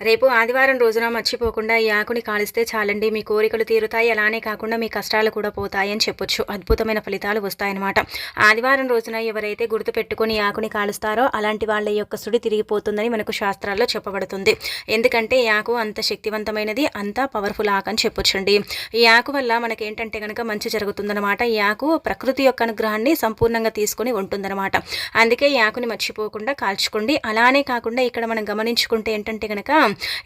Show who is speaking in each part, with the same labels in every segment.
Speaker 1: రేపు ఆదివారం రోజున మర్చిపోకుండా ఈ ఆకుని కాలిస్తే చాలండి. మీ కోరికలు తీరుతాయి. అలానే కాకుండా మీ కష్టాలు కూడా పోతాయని చెప్పొచ్చు. అద్భుతమైన ఫలితాలు వస్తాయన్నమాట. ఆదివారం రోజున ఎవరైతే గుర్తు పెట్టుకుని ఈ ఆకుని కాలుస్తారో అలాంటి వాళ్ళ యొక్క సుడి తిరిగిపోతుందని మనకు శాస్త్రాల్లో చెప్పబడుతుంది. ఎందుకంటే ఈ ఆకు అంత శక్తివంతమైనది అంత పవర్ఫుల్ ఆకు అని చెప్పొచ్చండి. ఈ ఆకు వల్ల మనకేంటంటే కనుక మంచి జరుగుతుందన్నమాట. ఈ ఆకు ప్రకృతి యొక్క అనుగ్రహాన్ని సంపూర్ణంగా తీసుకొని ఉంటుందన్నమాట. అందుకే ఈ ఆకుని మర్చిపోకుండా కాల్చుకోండి. అలానే కాకుండా ఇక్కడ మనం గమనించుకుంటే ఏంటంటే కనుక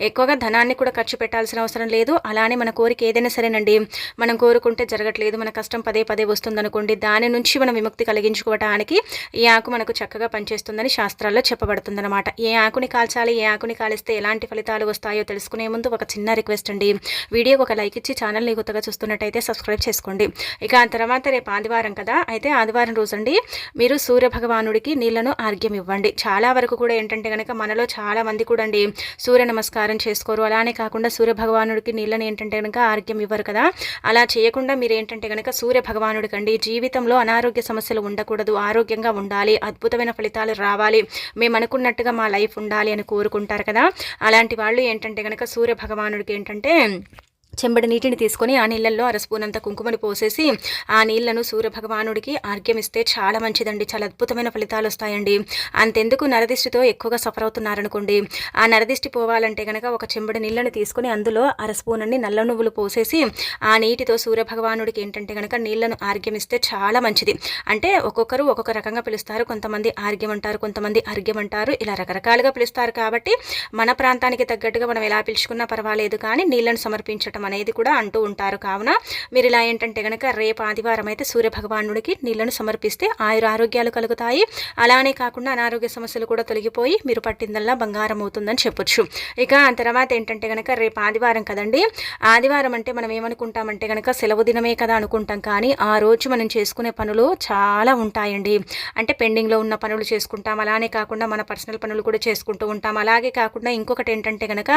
Speaker 1: ఎక్కువగా ధనాన్ని కూడా ఖర్చు పెట్టాల్సిన అవసరం లేదు. అలానే మన కోరిక ఏదైనా సరేనండి. మనం కోరుకుంటే జరగట్లేదు. మన కష్టం పదే పదే వస్తుందనుకోండి. దాని నుంచి మనం విముక్తి కలిగించుకోవటానికి ఈ ఆకు మనకు చక్కగా పనిచేస్తుందని శాస్త్రాల్లో చెప్పబడుతుందన్నమాట. ఏ ఆకుని కాల్చాలి ఏ ఆకుని కాలిస్తే ఎలాంటి ఫలితాలు వస్తాయో తెలుసుకునే ముందు ఒక చిన్న రిక్వెస్ట్ అండి. వీడియోకి ఒక లైక్ ఇచ్చి ఛానల్ని కొత్తగా చూస్తున్నట్టయితే సబ్స్క్రైబ్ చేసుకోండి. ఇక ఆ తర్వాత రేపు ఆదివారం కదా? అయితే ఆదివారం రోజండి మీరు సూర్య భగవానుడికి నీళ్ళను ఆర్గ్యం ఇవ్వండి చాలా వరకు కూడా ఏంటంటే కనుక మనలో చాలా మంది కూడా అండి సూర్య నమస్కారం చేసుకోరు. అలానే కాకుండా సూర్య భగవానుడికి నీళ్ళని ఏంటంటే కనుక ఆరోగ్యం ఇవ్వరు కదా. అలా చేయకుండా మీరు ఏంటంటే కనుక సూర్య భగవానుడికి అండి జీవితంలో అనారోగ్య సమస్యలు ఉండకూడదు. ఆరోగ్యంగా ఉండాలి. అద్భుతమైన ఫలితాలు రావాలి. మేము అనుకున్నట్టుగా మా లైఫ్ ఉండాలి అని కోరుకుంటారు కదా. అలాంటి వాళ్ళు ఏంటంటే కనుక సూర్య భగవానుడికి ఏంటంటే చెంబడి నీటిని తీసుకొని ఆ నీళ్ళల్లో అరస్పూనంత కుంకుమని పోసేసి ఆ నీళ్ళను సూర్యభగవానుడికి ఆర్గ్యమిస్తే చాలా మంచిదండి. చాలా అద్భుతమైన ఫలితాలు వస్తాయండి. అంతెందుకు నరదిష్టితో ఎక్కువగా సఫర్ అవుతున్నారనుకోండి. ఆ నరదిష్టి పోవాలంటే కనుక ఒక చెంబడి నీళ్ళని తీసుకొని అందులో అరస్పూనన్ని నల్ల నువ్వులు పోసేసి ఆ నీటితో సూర్యభగవానుడికి ఏంటంటే కనుక నీళ్ళను ఆర్గ్యమిస్తే చాలా మంచిది. అంటే ఒక్కొక్కరు ఒక్కొక్క రకంగా పిలుస్తారు. కొంతమంది ఆర్గ్యం అంటారు కొంతమంది అర్ఘ్యం అంటారు ఇలా రకరకాలుగా పిలుస్తారు కాబట్టి మన ప్రాంతానికి తగ్గట్టుగా మనం ఎలా పిలుచుకున్నా పర్వాలేదు. కానీ నీళ్ళను సమర్పించటం అనేది కూడా అంటూ ఉంటారు. కావున మీరు ఇలా ఏంటంటే కనుక రేపు ఆదివారం అయితే సూర్యభగవానుడికి నీళ్ళను సమర్పిస్తే ఆయుర ఆరోగ్యాలు కలుగుతాయి. అలానే కాకుండా అనారోగ్య సమస్యలు కూడా తొలగిపోయి మీరు పట్టిందల్లా బంగారం అవుతుందని చెప్పొచ్చు. ఇక ఆ తర్వాత ఏంటంటే కనుక రేపు ఆదివారం కదండి. ఆదివారం అంటే మనం ఏమనుకుంటామంటే కనుక సెలవు దినమే కదా అనుకుంటాం. కానీ ఆ రోజు మనం చేసుకునే పనులు చాలా ఉంటాయండి. అంటే పెండింగ్లో ఉన్న పనులు చేసుకుంటాం. అలానే కాకుండా మన పర్సనల్ పనులు కూడా చేసుకుంటూ ఉంటాం. అలాగే కాకుండా ఇంకొకటి ఏంటంటే కనుక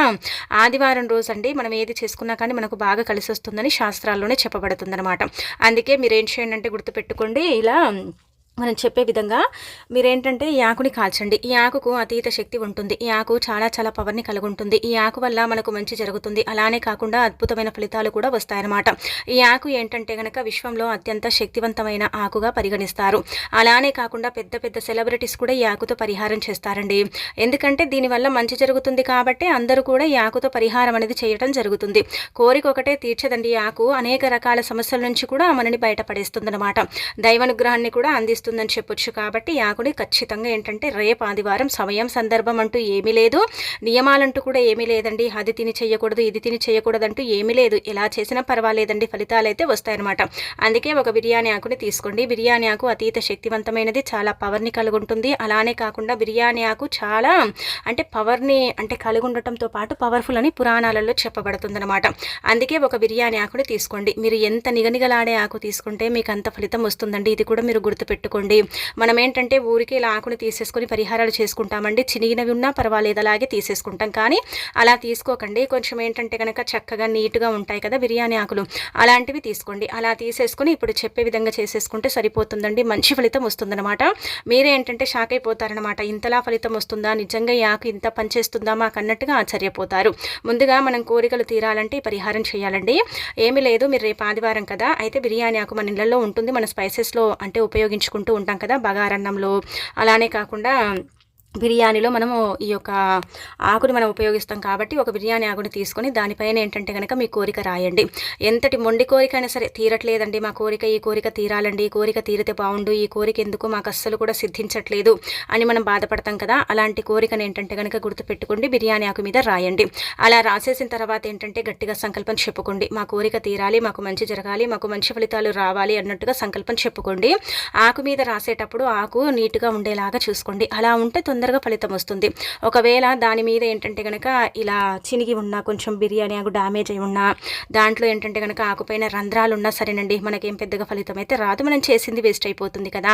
Speaker 1: ఆదివారం రోజు అండి మనం ఏది చేసుకున్నా కానీ మనకు బాగా కలిసి వస్తుందని శాస్త్రాల్లోనే చెప్పబడుతుందన్నమాట. అందుకే మీరు ఏం చేయండి అంటే గుర్తుపెట్టుకోండి. ఇలా మనం చెప్పే విధంగా మీరేంటంటే ఈ ఆకుని కాల్చండి. ఈ ఆకుకు అతీత శక్తి ఉంటుంది. ఈ ఆకు చాలా చాలా పవర్ని కలిగి ఉంటుంది ఈ ఆకు వల్ల మనకు మంచి జరుగుతుంది. అలానే కాకుండా అద్భుతమైన ఫలితాలు కూడా వస్తాయన్నమాట. ఈ ఆకు ఏంటంటే కనుక విశ్వంలో అత్యంత శక్తివంతమైన ఆకుగా పరిగణిస్తారు. అలానే కాకుండా పెద్ద పెద్ద సెలబ్రిటీస్ కూడా ఈ ఆకుతో పరిహారం చేస్తారండి. ఎందుకంటే దీనివల్ల మంచి జరుగుతుంది కాబట్టి అందరూ కూడా ఈ ఆకుతో పరిహారం అనేది చేయడం జరుగుతుంది. కోరిక ఒకటే తీర్చదండి ఈ ఆకు. అనేక రకాల సమస్యల నుంచి కూడా మనని బయటపడేస్తుంది అనమాట దైవానుగ్రహాన్ని కూడా అందిస్తుంది. వస్తుందని చెప్పొచ్చు కాబట్టి యాకుని ఖచ్చితంగా ఏంటంటే రేపు ఆదివారం సమయం సందర్భం అంటూ ఏమీ లేదు. నియమాలంటూ కూడా ఏమీ లేదండి. అది తిని చేయకూడదు ఇది తిని చేయకూడదు అంటూ ఏమీ లేదు. ఎలా చేసినా పర్వాలేదండి. ఫలితాలు అయితే వస్తాయన్నమాట. అందుకే ఒక బిర్యానీ ఆకుని తీసుకోండి. బిర్యానీ ఆకు అతీత శక్తివంతమైనది చాలా పవర్ని కలిగి ఉంటుంది అలానే కాకుండా బిర్యానీ ఆకు చాలా అంటే పవర్ని అంటే కలిగి ఉండటంతో పాటు పవర్ఫుల్ అని పురాణాలలో చెప్పబడుతుందన్నమాట. అందుకే ఒక బిర్యానీ ఆకుని తీసుకోండి. మీరు ఎంత నిగనిగలాడే ఆకు తీసుకుంటే మీకు అంత ఫలితం వస్తుందండి. ఇది కూడా మీరు గుర్తుపెట్టుకోండి. పెట్టుకోండి మనం ఏంటంటే ఊరికి ఇలా ఆకుని తీసేసుకొని పరిహారాలు చేసుకుంటామండి. చినిగినవి ఉన్నా పర్వాలేదు అలాగే తీసేసుకుంటాం. కానీ అలా తీసుకోకండి. కొంచెం ఏంటంటే కనుక చక్కగా నీట్గా ఉంటాయి కదా బిర్యానీ ఆకులు. అలాంటివి తీసుకోండి. అలా తీసేసుకొని ఇప్పుడు చెప్పే విధంగా చేసేసుకుంటే సరిపోతుందండి. మంచి ఫలితం వస్తుందన్నమాట. మీరే ఏంటంటే షాక్ అయిపోతారనమాట ఇంతలా ఫలితం వస్తుందా? నిజంగా ఈ ఆకు ఇంత పనిచేస్తుందా? మాకు అన్నట్టుగా ఆశ్చర్యపోతారు. ముందుగా మనం కోరికలు తీరాలంటే పరిహారం చేయాలండి. ఏమీ లేదు. మీరు రేపు ఆదివారం కదా? అయితే బిర్యానీ ఆకు మన ఇళ్ళలో ఉంటుంది. మన స్పైసెస్లో అంటే ఉపయోగించుకుంటాం. చేసుకుంటూ ఉంటాం కదా బగారన్నంలో. అలానే కాకుండా బిర్యానీలో మనము ఈ యొక్క ఆకుని మనం ఉపయోగిస్తాం కాబట్టి ఒక బిర్యానీ ఆకుని తీసుకొని దానిపైన ఏంటంటే కనుక మీ కోరిక రాయండి. ఎంతటి మొండి కోరిక అయినా సరే తీరట్లేదండి. మా కోరిక ఈ కోరిక తీరాలండి. ఈ కోరిక తీరితే బాగుండు. ఈ కోరిక ఎందుకు మాకు అస్సలు కూడా సిద్ధించట్లేదు అని మనం బాధపడతాం కదా. అలాంటి కోరికను ఏంటంటే కనుక గుర్తుపెట్టుకోండి. బిర్యానీ ఆకు మీద రాయండి. అలా రాసేసిన తర్వాత ఏంటంటే గట్టిగా సంకల్పం చెప్పుకోండి. మా కోరిక తీరాలి. మాకు మంచి జరగాలి. మాకు మంచి ఫలితాలు రావాలి అన్నట్టుగా సంకల్పం చెప్పుకోండి. ఆకు మీద రాసేటప్పుడు ఆకు నీట్గా ఉండేలాగా చూసుకోండి. అలా ఉంటే తొందర తొందరగా ఫలితం వస్తుంది. ఒకవేళ దాని మీద ఏంటంటే కనుక ఇలా చినిగి ఉన్నా కొంచెం బిర్యానీ ఆకు డ్యామేజ్ అయి ఉన్నా దాంట్లో ఏంటంటే కనుక ఆకుపైన రంధ్రాలు ఉన్నా సరేనండి మనకేం పెద్దగా ఫలితం అయితే రాదు. మనం చేసింది వేస్ట్ అయిపోతుంది కదా.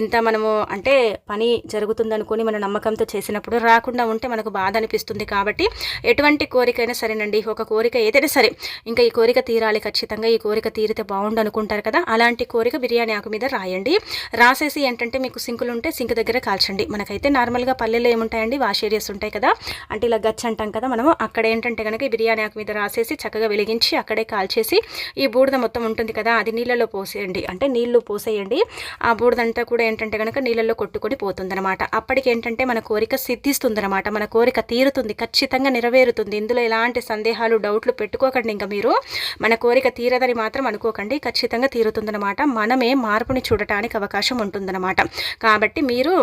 Speaker 1: ఇంత మనము అంటే పని జరుగుతుందనుకొని మన నమ్మకంతో చేసినప్పుడు రాకుండా ఉంటే మనకు బాధ అనిపిస్తుంది కాబట్టి ఎటువంటి కోరికైనా సరేనండి ఒక కోరిక ఏదైనా సరే ఇంకా ఈ కోరిక తీరాలి ఖచ్చితంగా ఈ కోరిక తీరితే బాగుండు అనుకుంటారు కదా అలాంటి కోరిక బిర్యానీ ఆకు మీద రాయండి. రాసేసి ఏంటంటే మీకు సింకులు ఉంటే సింక్ దగ్గర కాల్చండి. మనకైతే నార్మల్గా నార్మల్గా పల్లెల్లో ఏముంటాయండి? వాష్ ఏరియాస్ ఉంటాయి కదా. అంటే ఇలా గచ్చ అంటాం కదా మనము. అక్కడ ఏంటంటే కనుక ఈ బిర్యానీ ఆకు మీద రాసేసి చక్కగా వెలిగించి అక్కడే కాల్చేసి ఈ బూడిద మొత్తం ఉంటుంది కదా అది నీళ్ళలో పోసేయండి. అంటే నీళ్ళు పోసేయండి. ఆ బూడిదంతా కూడా ఏంటంటే కనుక నీళ్ళల్లో కొట్టుకొని పోతుందనమాట అప్పటికి ఏంటంటే మన కోరిక సిద్ధిస్తుందనమాట మన కోరిక తీరుతుంది ఖచ్చితంగా నెరవేరుతుంది. ఇందులో ఎలాంటి సందేహాలు డౌట్లు పెట్టుకోకండి ఇంకా మీరు. మన కోరిక తీరదని మాత్రం అనుకోకండి. ఖచ్చితంగా తీరుతుందనమాట మనమే మార్పుని చూడటానికి అవకాశం ఉంటుందన్నమాట. కాబట్టి మీరు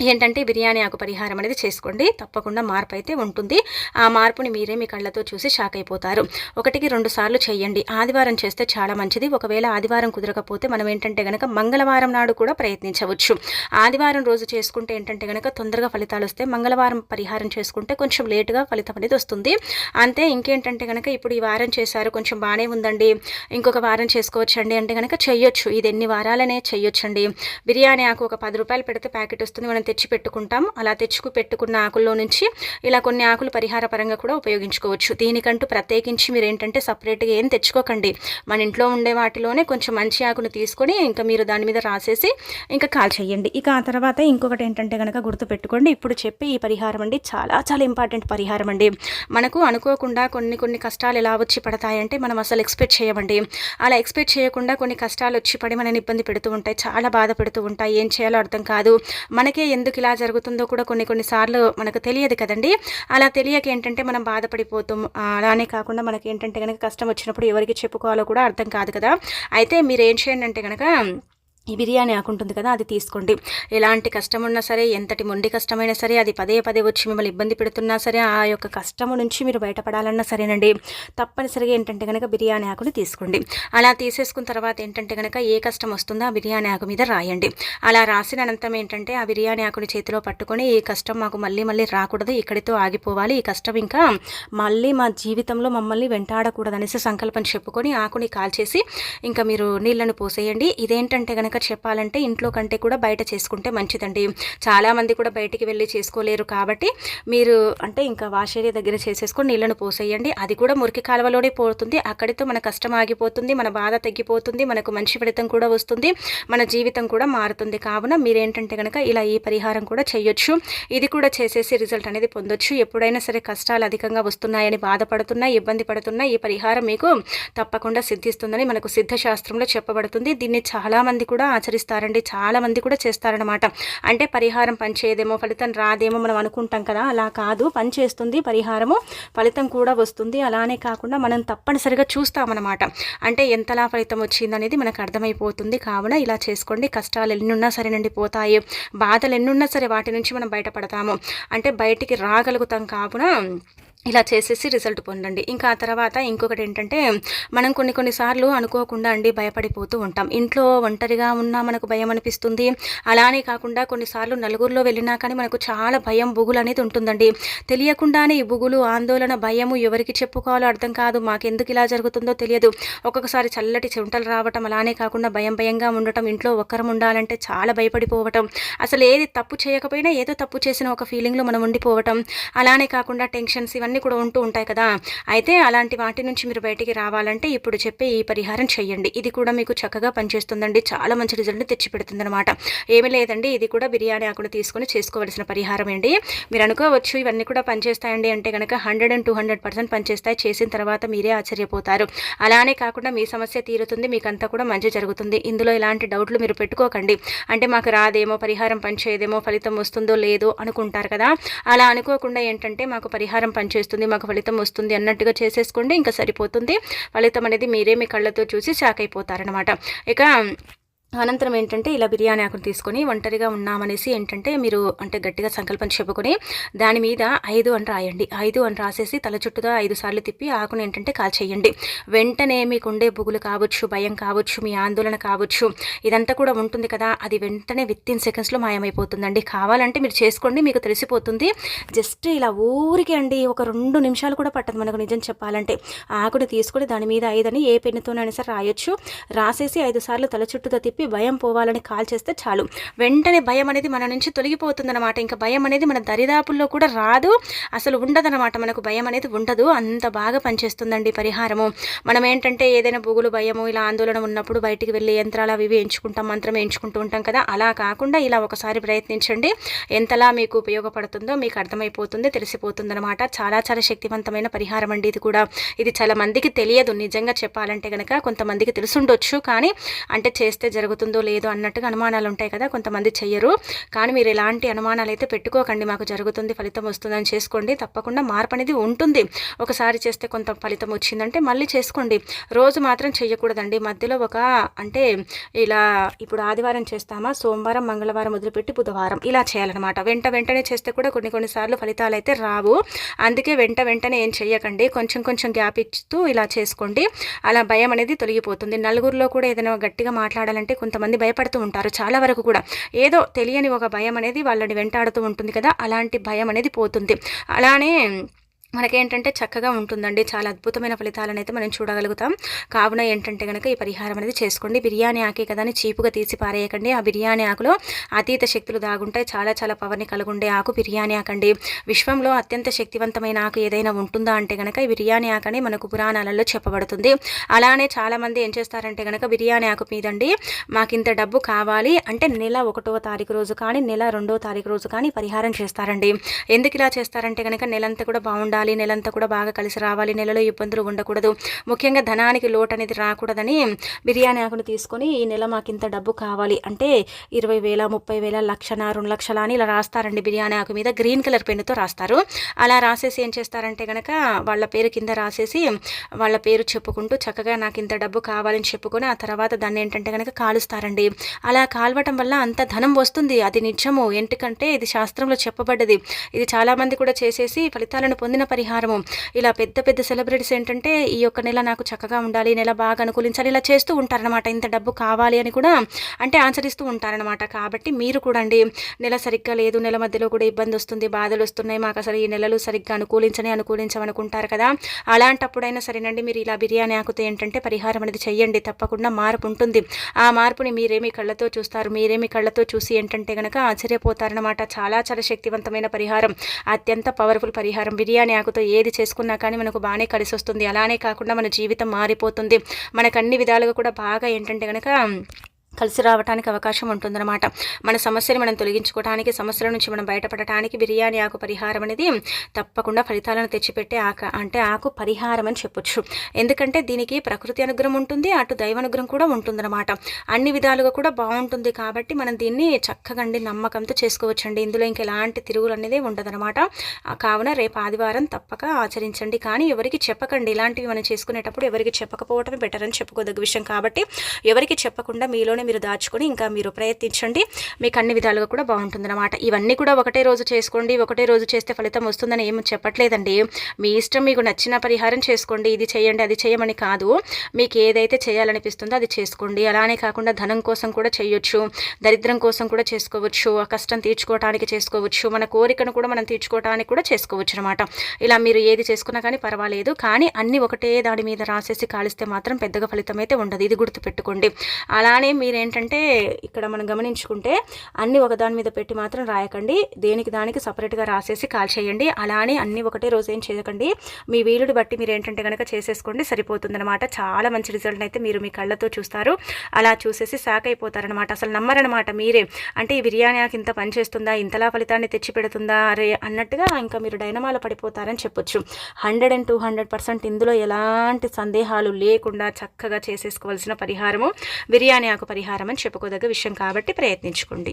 Speaker 1: ఏంటంటే బిర్యానీ ఆకు పరిహారం అనేది చేసుకోండి. తప్పకుండా మార్పు అయితే ఉంటుంది. ఆ మార్పుని మీరే మీ కళ్ళతో చూసి షాక్ అయిపోతారు. ఒకటికి రెండు సార్లు చేయండి. ఆదివారం చేస్తే చాలా మంచిది. ఒకవేళ ఆదివారం కుదరకపోతే మనం ఏంటంటే గనక మంగళవారం నాడు కూడా ప్రయత్నించవచ్చు. ఆదివారం రోజు చేసుకుంటే ఏంటంటే గనక తొందరగా ఫలితాలు వస్తే మంగళవారం పరిహారం చేసుకుంటే కొంచెం లేటుగా ఫలితం అనేది వస్తుంది. అంతే ఇంకేంటంటే గనక ఇప్పుడు ఈ వారం చేశారు. కొంచెం బాగానే ఉందండి. ఇంకొక వారం చేసుకోవచ్చండి అంటే కనుక చెయ్యొచ్చు ఇది ఎన్ని వారాలనే చెయ్యొచ్చండి బిర్యానీ ఆకు ఒక పది రూపాయలు పెడితే ప్యాకెట్ వస్తుంది. మనం తెచ్చి పెట్టుకుంటాం అలా తెచ్చుకు పెట్టుకున్న ఆకుల్లో నుంచి ఇలా కొన్ని ఆకులు పరిహార పరంగా కూడా ఉపయోగించుకోవచ్చు. దీనికంటూ ప్రత్యేకించి మీరు ఏంటంటే సపరేట్గా ఏం తెచ్చుకోకండి. మన ఇంట్లో ఉండే వాటిలోనే కొంచెం మంచి ఆకును తీసుకొని ఇంకా మీరు దాని మీద రాసేసి ఇంకా కాల్ చేయండి. ఇక ఆ తర్వాత ఇంకొకటి ఏంటంటే కనుక గుర్తుపెట్టుకోండి ఇప్పుడు చెప్పే ఈ పరిహారం అండి చాలా చాలా ఇంపార్టెంట్ పరిహారం అండి. మనకు అనుకోకుండా కొన్ని కొన్ని కష్టాలు ఎలా వచ్చి పడతాయంటే మనం అసలు ఎక్స్పెక్ట్ చేయమండి. అలా ఎక్స్పెక్ట్ చేయకుండా కొన్ని కష్టాలు వచ్చి పడి మనని ఇబ్బంది పెడుతూ ఉంటాయి చాలా బాధ పెడుతూ ఉంటాయి. ఏం చేయాలో అర్థం కాదు. మనకే ఎందుకు ఇలా జరుగుతుందో కూడా కొన్ని కొన్నిసార్లు మనకు తెలియదు కదండి. అలా తెలియక ఏంటంటే మనం బాధపడిపోతాం. అలానే కాకుండా మనకి ఏంటంటే కనుక కష్టం వచ్చినప్పుడు ఎవరికి చెప్పుకోవాలో కూడా అర్థం కాదు కదా. అయితే మీరు ఏం చేయండి అంటే కనుక ఈ బిర్యానీ ఆకుంటుంది కదా అది తీసుకోండి. ఎలాంటి కష్టం ఉన్నా సరే ఎంతటి మొండి కష్టమైనా సరే అది పదే పదే వచ్చి మిమ్మల్ని ఇబ్బంది పెడుతున్నా సరే ఆ యొక్క కష్టము నుంచి మీరు బయటపడాలన్నా సరేనండి. తప్పనిసరిగా ఏంటంటే కనుక బిర్యానీ ఆకుని తీసుకోండి. అలా తీసేసుకున్న తర్వాత ఏంటంటే కనుక ఏ కష్టం వస్తుందో ఆ బిర్యానీ ఆకు మీద రాయండి. అలా రాసిన అనంతరం ఏంటంటే ఆ బిర్యానీ ఆకుని చేతిలో పట్టుకొని ఈ కష్టం మాకు మళ్ళీ మళ్ళీ రాకూడదు ఇక్కడితో ఆగిపోవాలి ఈ కష్టం ఇంకా మళ్ళీ మా జీవితంలో మమ్మల్ని వెంటాడకూడదు అనేసి సంకల్పం చెప్పుకొని ఆకుని కాల్చేసి ఇంకా మీరు నీళ్ళను పోసేయండి. ఇదేంటంటే కనుక ఇంకా చెప్పాలంటే ఇంట్లో కంటే కూడా బయట చేసుకుంటే మంచిదండి. చాలామంది కూడా బయటికి వెళ్ళి చేసుకోలేరు కాబట్టి మీరు అంటే ఇంకా వాష్ ఏరియా దగ్గర చేసేసుకొని నీళ్ళను పోసేయండి. అది కూడా మురికి కాలువలోనే పోతుంది. అక్కడితో మన కష్టం ఆగిపోతుంది మన బాధ తగ్గిపోతుంది మనకు మంచి ఫలితం కూడా వస్తుంది మన జీవితం కూడా మారుతుంది. కావున మీరేంటంటే కనుక ఇలా ఈ పరిహారం కూడా చేయొచ్చు. ఇది కూడా చేసేసి రిజల్ట్ అనేది పొందొచ్చు. ఎప్పుడైనా సరే కష్టాలు అధికంగా వస్తున్నాయని బాధపడుతున్నా ఇబ్బంది పడుతున్నా ఈ పరిహారం మీకు తప్పకుండా సిద్ధిస్తుందని మనకు సిద్ధశాస్త్రంలో చెప్పబడుతుంది. దీన్ని చాలామంది కూడా కూడా ఆచరిస్తారండి. చాలామంది కూడా చేస్తారనమాట అంటే పరిహారం పనిచేయదేమో ఫలితం రాదేమో మనం అనుకుంటాం కదా. అలా కాదు. పనిచేస్తుంది పరిహారము ఫలితం కూడా వస్తుంది. అలానే కాకుండా మనం తప్పనిసరిగా చూస్తామన్నమాట. అంటే ఎంతలా ఫలితం వచ్చిందనేది మనకు అర్థమైపోతుంది. కావున ఇలా చేసుకోండి. కష్టాలు ఎన్నున్నా సరేనండి పోతాయి. బాధలు ఎన్నున్నా సరే వాటి నుంచి మనం బయటపడతాము. అంటే బయటికి రాగలుగుతాం కావున ఇలా చేసేసి రిజల్ట్ పొందండి. ఇంకా ఆ తర్వాత ఇంకొకటి ఏంటంటే మనం కొన్ని కొన్నిసార్లు అనుకోకుండా అండి భయపడిపోతూ ఉంటాం. ఇంట్లో ఒంటరిగా ఉన్నా మనకు భయం అనిపిస్తుంది. అలానే కాకుండా కొన్నిసార్లు నలుగురిలో వెళ్ళినా కానీ మనకు చాలా భయం బుగులు అనేది ఉంటుందండి. తెలియకుండానే ఈ బుగులు ఆందోళన భయము ఎవరికి చెప్పుకోవాలో అర్థం కాదు. మాకెందుకు ఇలా జరుగుతుందో తెలియదు. ఒక్కొక్కసారి చల్లటి చెమటలు రావటం అలానే కాకుండా భయం భయంగా ఉండటం ఇంట్లో ఒక్కరం ఉండాలంటే చాలా భయపడిపోవటం. అసలు ఏది తప్పు చేయకపోయినా ఏదో తప్పు చేసిన ఒక ఫీలింగ్లో మనం ఉండిపోవటం. అలానే కాకుండా టెన్షన్స్ ఇవన్నీ ఇవన్నీ కూడా ఉంటూ ఉంటాయి కదా. అయితే అలాంటి వాటి నుంచి మీరు బయటికి రావాలంటే ఇప్పుడు చెప్పే ఈ పరిహారం చేయండి. ఇది కూడా మీకు చక్కగా పనిచేస్తుందండి. చాలా మంచి రిజల్ట్ని తెచ్చిపెడుతుంది అనమాట ఏమీ లేదండి. ఇది కూడా బిర్యానీ ఆకులు తీసుకొని చేసుకోవాల్సిన పరిహారం అండి. మీరు అనుకోవచ్చు ఇవన్నీ కూడా పనిచేస్తాయండి అంటే కనుక hundred and two hundred percent పనిచేస్తాయి. చేసిన తర్వాత మీరే ఆశ్చర్యపోతారు. అలానే కాకుండా మీ సమస్య తీరుతుంది. మీకంతా కూడా మంచి జరుగుతుంది. ఇందులో ఇలాంటి డౌట్లు మీరు పెట్టుకోకండి. అంటే మాకు రాదేమో పరిహారం పనిచేయదేమో ఫలితం వస్తుందో లేదో అనుకుంటారు కదా. అలా అనుకోకుండా ఏంటంటే మాకు పరిహారం పనిచేస్తుంది. చేస్తుంది మాకు ఫలితం వస్తుంది అన్నట్టుగా చేసేసుకోండి ఇంకా సరిపోతుంది. ఫలితం అనేది మీరే మీ కళ్ళతో చూసి షాక్ అయిపోతారనమాట ఇక అనంతరం ఏంటంటే ఇలా బిర్యానీ ఆకును తీసుకొని ఒంటరిగా ఉన్నామనేసి ఏంటంటే మీరు అంటే గట్టిగా సంకల్పం చెప్పుకొని దాని మీద ఐదు అని రాయండి. ఐదు అని రాసేసి తల చుట్టూగా ఐదు సార్లు తిప్పి ఆకును ఏంటంటే కాల్చేయండి వెంటనే మీకు ఉండే బుగులు కావచ్చు భయం కావచ్చు మీ ఆందోళన కావచ్చు ఇదంతా కూడా ఉంటుంది కదా అది వెంటనే విత్ ఇన్ సెకండ్స్లో మాయమైపోతుందండి. కావాలంటే మీరు చేసుకోండి మీకు తెలిసిపోతుంది. జస్ట్ ఇలా ఊరికి అండి ఒక రెండు నిమిషాలు కూడా పట్టదు మనకు నిజం చెప్పాలంటే. ఆకుని తీసుకొని దాని మీద ఐదని ఏ పెన్నుతోనైనా సరే రాయొచ్చు. రాసేసి ఐదు సార్లు తల చుట్టూతో తిప్పి చెప్పి భయం పోవాలని కాల్ చేస్తే చాలు. వెంటనే భయం అనేది మన నుంచి తొలగిపోతుందన్నమాట. ఇంకా భయం అనేది మన దరిదాపుల్లో కూడా రాదు. అసలు ఉండదన్నమాట. మనకు భయం అనేది ఉండదు. అంత బాగా పనిచేస్తుందండి పరిహారము. మనం ఏంటంటే ఏదైనా బుగులు భయము ఇలా ఆందోళన ఉన్నప్పుడు బయటికి వెళ్ళి యంత్రాలు అవి ఇవి ఎంచుకుంటాం మంత్రం ఎంచుకుంటూ ఉంటాం కదా. అలా కాకుండా ఇలా ఒకసారి ప్రయత్నించండి. ఎంతలా మీకు ఉపయోగపడుతుందో మీకు అర్థమైపోతుంది తెలిసిపోతుందన్నమాట. చాలా చాలా శక్తివంతమైన పరిహారం అండి ఇది కూడా. ఇది చాలా మందికి తెలియదు. నిజంగా చెప్పాలంటే కనుక కొంతమందికి తెలుసుండొచ్చు. కానీ అంటే చేస్తే జరుగుతుందో లేదో అన్నట్టుగా అనుమానాలు ఉంటాయి కదా కొంతమంది చెయ్యరు. కానీ మీరు ఎలాంటి అనుమానాలు అయితే పెట్టుకోకండి మాకు జరుగుతుంది ఫలితం వస్తుందని చేసుకోండి. తప్పకుండా మార్పు అనేది ఉంటుంది. ఒకసారి చేస్తే కొంత ఫలితం వచ్చిందంటే మళ్ళీ చేసుకోండి. రోజు మాత్రం చేయకూడదండి మధ్యలో ఒక అంటే ఇలా ఇప్పుడు ఆదివారం చేస్తామా సోమవారం మంగళవారం వదిలిపెట్టి బుధవారం ఇలా చేయాలన్నమాట. వెంట వెంటనే చేస్తే కూడా కొన్ని కొన్నిసార్లు ఫలితాలు అయితే రావు. అందుకే వెంట వెంటనే ఏం చేయకండి కొంచెం కొంచెం గ్యాప్ ఇస్తూ ఇలా చేసుకోండి. అలా భయం అనేది తొలగిపోతుంది. నలుగురిలో కూడా ఏదైనా గట్టిగా మాట్లాడాలంటే కొంతమంది భయపడుతూ ఉంటారు. చాలా వరకు కూడా ఏదో తెలియని ఒక భయం అనేది వాళ్ళని వెంటాడుతూ ఉంటుంది కదా. అలాంటి భయం అనేది పోతుంది. అలానే మనకేంటంటే చక్కగా ఉంటుందండి. చాలా అద్భుతమైన ఫలితాలను అయితే మనం చూడగలుగుతాం. కావున ఏంటంటే కనుక ఈ పరిహారం అనేది చేసుకోండి. బిర్యానీ ఆకే కదా అని చీపుగా తీసి పారేయకండి. ఆ బిర్యానీ ఆకులో అతీత శక్తులు దాగుంటాయి. చాలా చాలా పవర్ని కలుగుండే ఆకు బిర్యానీ ఆకండి. విశ్వంలో అత్యంత శక్తివంతమైన ఆకు ఏదైనా ఉంటుందా అంటే కనుక ఈ బిర్యానీ ఆకని మనకు పురాణాలలో చెప్పబడుతుంది. అలానే చాలామంది ఏం చేస్తారంటే కనుక బిర్యానీ ఆకు మీదండి మాకు ఇంత డబ్బు కావాలి అంటే నెల ఒకటో తారీఖు రోజు కానీ నెల రెండో తారీఖు రోజు కానీ పరిహారం చేస్తారండి. ఎందుకు ఇలా చేస్తారంటే కనుక నెలంతా కూడా బాగుండాలి ఉండాలి నెలంతా కూడా బాగా కలిసి రావాలి నెలలో ఇబ్బందులు ఉండకూడదు. ముఖ్యంగా ధనానికి లోటు అనేది రాకూడదని బిర్యానీ ఆకును తీసుకొని ఈ నెల మాకు ఇంత డబ్బు కావాలి అంటే ఇరవై వేల ముప్పై వేల లక్షన రెండు లక్షల అని ఇలా రాస్తారండి బిర్యానీ ఆకు మీద. గ్రీన్ కలర్ పెన్నుతో రాస్తారు. అలా రాసేసి ఏం చేస్తారంటే కనుక వాళ్ళ పేరు కింద రాసేసి వాళ్ళ పేరు చెప్పుకుంటూ చక్కగా నాకు ఇంత డబ్బు కావాలని చెప్పుకొని ఆ తర్వాత దాన్ని ఏంటంటే కనుక కాలుస్తారండి. అలా కాల్వటం వల్ల అంత ధనం వస్తుంది. అది నిజము ఎందుకంటే ఇది శాస్త్రంలో చెప్పబడ్డది. ఇది చాలామంది కూడా చేసేసి ఫలితాలను పొందిన పరిహారము. ఇలా పెద్ద పెద్ద సెలబ్రిటీస్ ఏంటంటే ఈ యొక్క నెల నాకు చక్కగా ఉండాలి నెల బాగా అనుకూలించాలి ఇలా చేస్తూ ఉంటారనమాట ఇంత డబ్బు కావాలి అని కూడా అంటే ఆచరిస్తూ ఉంటారనమాట కాబట్టి మీరు కూడా అండి నెల సరిగ్గా లేదు నెల మధ్యలో కూడా ఇబ్బంది వస్తుంది బాధలు వస్తున్నాయి మాకు అసలు ఈ నెలలు సరిగ్గా అనుకూలించని అనుకూలించమనుకుంటారు కదా. అలాంటప్పుడైనా సరేనండి మీరు ఇలా బిర్యానీ ఆకుతో ఏంటంటే పరిహారం అనేది చెయ్యండి తప్పకుండా మార్పు ఉంటుంది. ఆ మార్పుని మీరేమి కళ్ళతో చూస్తారు మీరేమి కళ్ళతో చూసి ఏంటంటే కనుక ఆశ్చర్యపోతారనమాట చాలా చాలా శక్తివంతమైన పరిహారం అత్యంత పవర్ఫుల్ పరిహారం బిర్యానీ ఆకుతో ఏది చేసుకున్నా కానీ మనకు బాగానే కలిసి వస్తుంది అలానే కాకుండా మన జీవితం మారిపోతుంది. మనకు అన్ని విధాలుగా కూడా బాగా ఏంటంటే కనుక కలిసి రావడానికి అవకాశం ఉంటుందన్నమాట. మన సమస్యని మనం తొలగించుకోవడానికి సమస్యల నుంచి మనం బయటపడటానికి బిర్యానీ ఆకు పరిహారం అనేది తప్పకుండా ఫలితాలను తెచ్చిపెట్టే ఆక అంటే ఆకు పరిహారం అని చెప్పొచ్చు. ఎందుకంటే దీనికి ప్రకృతి అనుగ్రహం ఉంటుంది అటు దైవానుగ్రహం కూడా ఉంటుందన్నమాట. అన్ని విధాలుగా కూడా బాగుంటుంది కాబట్టి మనం దీన్ని చక్కగండి నమ్మకంతో చేసుకోవచ్చండి. ఇందులో ఇంక ఎలాంటి తిరుగులు అనేది ఉండదన్నమాట. కావున రేపు ఆదివారం తప్పక ఆచరించండి. కానీ ఎవరికి చెప్పకండి ఇలాంటివి మనం చేసుకునేటప్పుడు ఎవరికి చెప్పకపోవటమే బెటర్ అని చెప్పుకోదగ్గ విషయం కాబట్టి ఎవరికి చెప్పకుండా మీలోనే మీరు దాచుకొని ఇంకా మీరు ప్రయత్నించండి. మీకు అన్ని విధాలుగా కూడా బాగుంటుందన్నమాట. ఇవన్నీ కూడా ఒకటే రోజు చేసుకోండి ఒకటే రోజు చేస్తే ఫలితం వస్తుందని ఏమి చెప్పట్లేదండి. మీ ఇష్టం మీకు నచ్చిన పరిహారం చేసుకోండి. ఇది చేయండి అది చేయమని కాదు. మీకు ఏదైతే చేయాలనిపిస్తుందో అది చేసుకోండి. అలానే కాకుండా ధనం కోసం కూడా చేయొచ్చు. దరిద్రం కోసం కూడా చేసుకోవచ్చు. ఆ కష్టం తీర్చుకోవడానికి చేసుకోవచ్చు. మన కోరికను కూడా మనం తీర్చుకోవడానికి కూడా చేసుకోవచ్చు అనమాట ఇలా మీరు ఏది చేసుకున్నా కానీ పర్వాలేదు. కానీ అన్ని ఒకటే దాని మీద రాసేసి కాలిస్తే మాత్రం పెద్దగా ఫలితం అయితే ఉండదు. ఇది గుర్తుపెట్టుకోండి. అలానే మీరు మీరేంటంటే ఇక్కడ మనం గమనించుకుంటే అన్నీ ఒకదాని మీద పెట్టి మాత్రం రాయకండి. దేనికి దానికి సపరేట్గా రాసేసి కాల్ చేయండి. అలానే అన్నీ ఒకటే రోజు ఏం చేయకండి. మీ వీలుడు బట్టి మీరు ఏంటంటే కనుక చేసేసుకోండి సరిపోతుందనమాట చాలా మంచి రిజల్ట్ అయితే మీరు మీ కళ్ళతో చూస్తారు. అలా చూసేసి శాక్ అయిపోతారనమాట అసలు నమ్మరనమాట మీరే. అంటే ఈ బిర్యానీ నాకు ఇంత పనిచేస్తుందా? ఇంతలా ఫలితాన్ని తెచ్చి పెడుతుందా? అరే అన్నట్టుగా ఇంకా మీరు డైనమాలో పడిపోతారని చెప్పొచ్చు. Hundred and two hundred percent ఇందులో ఎలాంటి సందేహాలు లేకుండా చక్కగా చేసేసుకోవాల్సిన పరిహారము. బిర్యానీ ఆకు పరిహారం అని చెప్పుకోదగ్గ విషయం కాబట్టి ప్రయత్నించుకోండి.